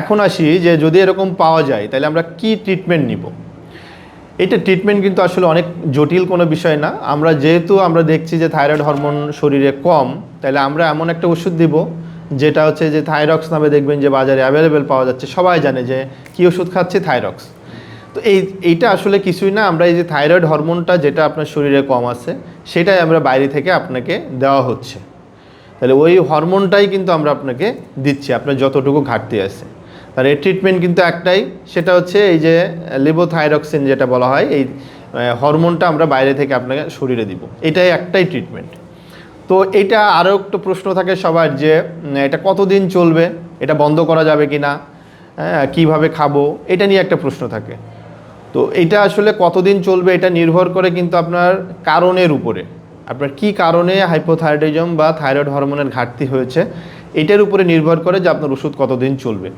এখন আসি যে যদি এরকম পাওয়া যায়, তাহলে আমরা কি ট্রিটমেন্ট নিব? এটা ট্রিটমেন্ট কিন্তু আসলে অনেক জটিল কোনো বিষয় না। আমরা যেহেতু আমরা দেখছি যে থাইরয়েড হরমোন শরীরে কম, তাহলে আমরা এমন একটা ওষুধ দিব, যেটা হচ্ছে যে থাইরক্স নামে দেখবেন যে বাজারে অ্যাভেলেবেল পাওয়া যাচ্ছে। সবাই জানে যে কী ওষুধ খাচ্ছে থাইরক্স তো এই, এইটা আসলে কিছুই না। আমরা এই যে থাইরয়েড হরমোনটা যেটা আপনার শরীরে কম আছে, সেটাই আমরা বাইরে থেকে আপনাকে দেওয়া হচ্ছে। তাহলে ওই হরমোনটাই কিন্তু আমরা আপনাকে দিচ্ছি, আপনার যতটুকু ঘাটতি আছে। আর এর ট্রিটমেন্ট কিন্তু একটাই, সেটা হচ্ছে এই যে লিবোথাইরক্সিন যেটা বলা হয়, এই হরমোনটা আমরা বাইরে থেকে আপনাকে শরীরে দিব। এটাই একটাই ট্রিটমেন্ট তো এটা আরও একটু প্রশ্ন থাকে সবার যে এটা কতদিন চলবে? এটা বন্ধ করা যাবে কি না হ্যাঁ কীভাবে খাব? এটা নিয়ে একটা প্রশ্ন থাকে। তো এটা আসলে কতদিন চলবে এটা নির্ভর করে কিন্তু আপনার কারণের উপরে। আপনার কি কারণে হাইপোথাইরয়েডিজম বা থাইরয়েড হরমোনের ঘাটতি হয়েছে, এটার উপরে নির্ভর করে যে আপনার ওষুধ কতদিন চলবে।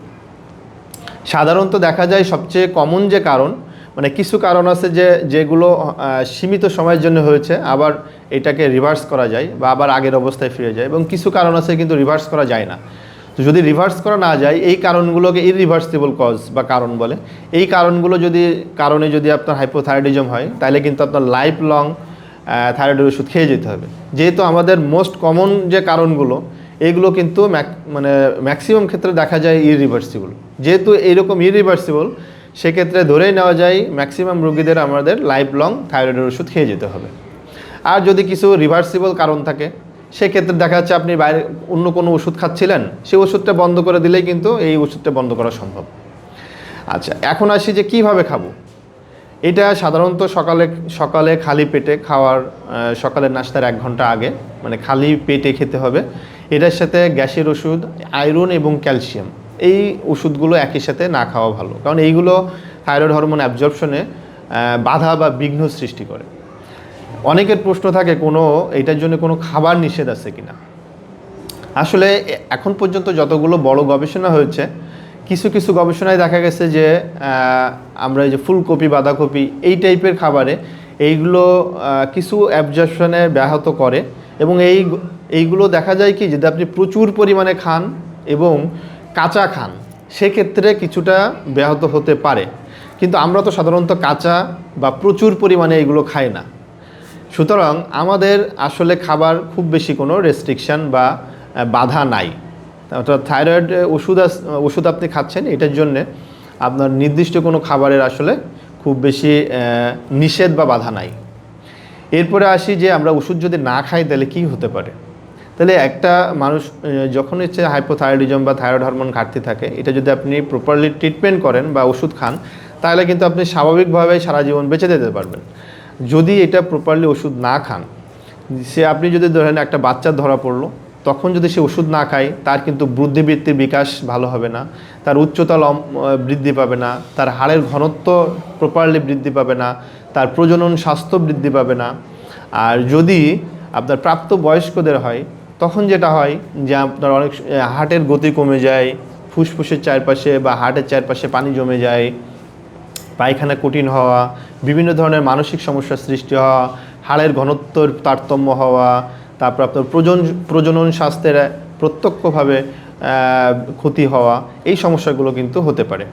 সাধারণত দেখা যায় সবচেয়ে কমন যে কারণ মানে কিছু কারণ আছে যে, যেগুলো সীমিত সময়ের জন্য হয়েছে, আবার এটাকে রিভার্স করা যায় বা আবার আগের অবস্থায় ফিরে যায় এবং কিছু কারণ আছে কিন্তু রিভার্স করা যায় না। তো যদি রিভার্স করা না যায়, এই কারণগুলোকে ইরিভার্সিবল কজ বা কারণ বলে। এই কারণগুলো যদি, কারণে যদি আপনার হাইপোথাইরয়েডিজম হয়, তাহলে কিন্তু আপনার লাইফ লং থাইরয়েডের ওষুধ খেয়ে যেতে হবে। যেহেতু আমাদের মোস্ট কমন যে কারণগুলো, এগুলো কিন্তু মানে ম্যাক্সিমাম ক্ষেত্রে দেখা যায় ইরিভার্সিবল যেহেতু এইরকম ইরিভার্সিবল সেক্ষেত্রে ধরেই নেওয়া যায় ম্যাক্সিমাম রোগীদের আমাদের লাইফ লং থাইরয়েডের ওষুধ খেয়ে যেতে হবে। আর যদি কিছু রিভার্সিবল কারণ থাকে, সেক্ষেত্রে দেখা যাচ্ছে আপনি বাইরে অন্য কোনো ওষুধ খাচ্ছিলেন, সেই ওষুধটা বন্ধ করে দিলেই কিন্তু এই ওষুধটা বন্ধ করা সম্ভব। আচ্ছা এখন আসি যে কীভাবে খাব? এটা সাধারণত সকালে সকালে খালি পেটে খাওয়ার সকালের নাস্তার এক ঘণ্টা আগে মানে খালি পেটে খেতে হবে। এটার সাথে গ্যাসের ওষুধ আয়রন এবং ক্যালসিয়াম এই ওষুধগুলো একই সাথে না খাওয়া ভালো। কারণ এইগুলো থাইরয়েড হরমোন অ্যাবজর্পশনে বাধা বা বিঘ্ন সৃষ্টি করে। অনেকের প্রশ্ন থাকে, কোনো, এটার জন্য কোনো খাবার নিষেধ আছে কিনা? আসলে এখন পর্যন্ত যতগুলো বড় গবেষণা হয়েছে, কিছু কিছু গবেষণায় দেখা গেছে যে আমরা এই যে ফুলকপি, বাঁধাকপি, এই টাইপের খাবারে এইগুলো কিছু অ্যাবজর্পশনে ব্যাহত করে এবং এই এইগুলো দেখা যায় কি, যদি আপনি প্রচুর পরিমাণে খান এবং কাঁচা খান সেক্ষেত্রে কিছুটা ব্যাহত হতে পারে। কিন্তু আমরা তো সাধারণত কাঁচা বা প্রচুর পরিমাণে এগুলো খাই না। সুতরাং আমাদের আসলে খাবার খুব বেশি কোনো রেস্ট্রিকশন বা বাধা নাই। অর্থাৎ থাইরয়েড ওষুধ ওষুধ আপনি খাচ্ছেন, এটার জন্যে আপনার নির্দিষ্ট কোনো খাবারের আসলে খুব বেশি নিষেধ বা বাধা নাই। এরপরে আসি যে আমরা ওষুধ যদি না খাই, তাহলে কি হতে পারে? তাহলে একটা মানুষ যখন হচ্ছে হাইপোথাইরয়েডিজম বা থাইরয়েড হরমোন ঘাটতি থাকে, এটা যদি আপনি প্রপারলি ট্রিটমেন্ট করেন বা ওষুধ খান, তাহলে কিন্তু আপনি স্বাভাবিকভাবে সারা জীবন বেঁচে যেতে পারবেন। যদি এটা প্রপারলি ওষুধ না খান, সে আপনি যদি ধরেন একটা বাচ্চা ধরা পড়ল, তখন যদি সে ওষুধ না খায়, তার কিন্তু বুদ্ধিবৃত্তির বিকাশ ভালো হবে না, তার উচ্চতা লম- বৃদ্ধি পাবে না, তার হাড়ের ঘনত্ব প্রপারলি বৃদ্ধি পাবে না, তার প্রজনন স্বাস্থ্য বৃদ্ধি পাবে না। আর যদি আপনার প্রাপ্ত বয়স্কদের হয় তখন যেটা হয় যে আপনার অনেক হার্টের গতি কমে যায়, ফুসফুসের চারপাশে বা হার্টের চারপাশে পানি জমে যায়, পায়খানা কঠিন হওয়া, বিভিন্ন ধরনের মানসিক সমস্যার সৃষ্টি হওয়া, হাড়ের ঘনত্বর তারতম্য হওয়া, তারপর আপনার প্রজন, প্রজনন স্বাস্থ্যের প্রত্যক্ষভাবে ক্ষতি হওয়া, এই সমস্যাগুলো কিন্তু হতে পারে।